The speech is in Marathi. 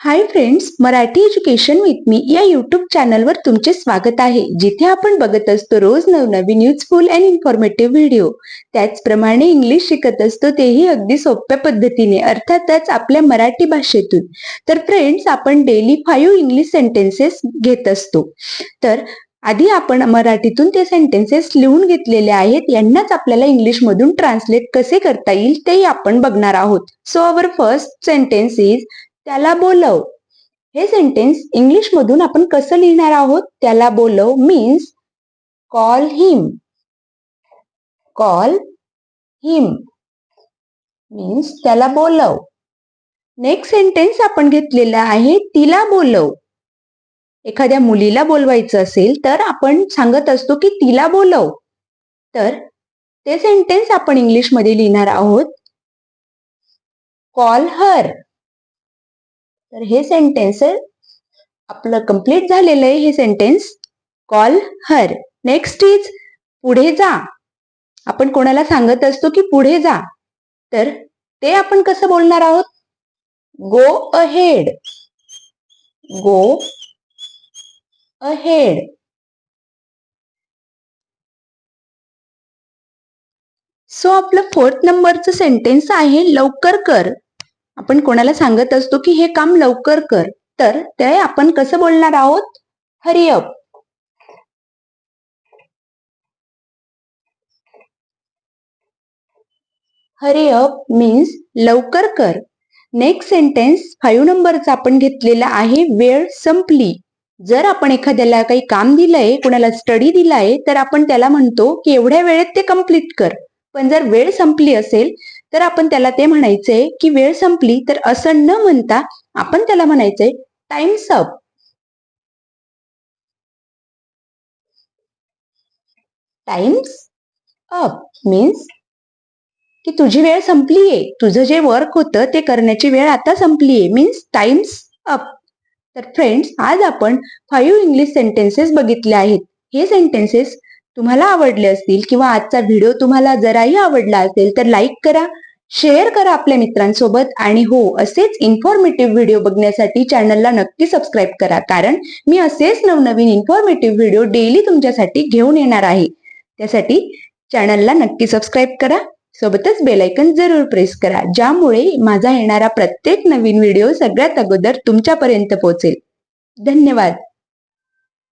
Hi friends Marathi education with मी या युट्यूब चॅनलवर तुमचे स्वागत आहे. जिथे आपण बघत असतो रोज नवनवीन युजफुल अँड इन्फॉर्मेटिव्ह व्हिडिओ त्याचप्रमाणे इंग्लिश शिकत असतो तेही अगदी सोप्या पद्धतीने अर्थातच आपल्या मराठी भाषेतून. तर फ्रेंड्स आपण डेली फाईव्ह इंग्लिश सेंटेन्सेस घेत असतो. तर आधी आपण मराठीतून ते सेंटेन्सेस लिहून घेतलेले आहेत. यांनाच आपल्याला इंग्लिश मधून ट्रान्सलेट कसे करता येईल तेही आपण बघणार आहोत. So our first sentence is त्याला बोलव. हे सेंटेन्स इंग्लिश मधून आपण कसं लिहिणार आहोत? त्याला बोलव means call him call him means त्याला बोलव. नेक्स्ट सेंटेन्स आपण घेतलेला आहे तिला बोलव. एखाद्या मुलीला बोलवायचं असेल तर आपण सांगत असतो की तिला बोलव. तर ते सेंटेन्स आपण इंग्लिशमध्ये लिहिणार आहोत. कॉल हर तर हे सेंटेन्स आपलं कंप्लीट झालेलं आहे हे sentence call her next is पुढे जा. आपण कोणाला सांगत असतो की पुढे जा. तर ते आपण कसं बोलणार आहोत? Go ahead go ahead so आपलं फोर्थ नंबरचं सेंटेन्स आहे लवकर कर. आपण कोणाला सांगत असतो की हे काम लवकर कर तर ते आपण कसं बोलणार आहोत? Hurry up. Hurry up means लवकर कर. नेक्स्ट सेंटेन्स फाईव्ह नंबरचा आपण घेतलेला आहे वेळ संपली. जर आपण एखाद्याला काही काम दिलंय कोणाला स्टडी दिलाय तर आपण त्याला म्हणतो की एवढ्या वेळेत ते कंप्लीट कर. पण जर वेळ संपली असेल तर आपण त्याला ते म्हणायचंय की वेळ संपली तर असं न म्हणता आपण त्याला म्हणायचंय time's up time's up means की तुझी वेळ संपलीये. तुझं जे वर्क होतं ते करण्याची वेळ आता संपलीये. मीन्स टाइम्स अप तर फ्रेंड्स आज आपण फाईव्ह इंग्लिश सेंटेन्सेस बघितले आहेत. हे सेंटेन्सेस तुम्हाला आवडले असतील किंवा आजचा व्हिडिओ तुम्हाला जराही आवडला असेल तर लाईक करा. शेअर करा आपल्या मित्रांसोबत आणि हो असेच इन्फॉर्मेटिव्ह व्हिडिओ बघण्यासाठी चॅनलला नक्की सबस्क्राईब करा. कारण मी असेच नवनवीन इन्फॉर्मेटिव्ह व्हिडिओ डेली तुमच्यासाठी घेऊन येणार आहे. त्यासाठी चॅनलला नक्की सबस्क्राईब करा. सोबतच बेलायकन जरूर प्रेस करा. ज्यामुळे माझा येणारा प्रत्येक नवीन व्हिडिओ सगळ्यात अगोदर तुमच्यापर्यंत पोहोचेल. धन्यवाद.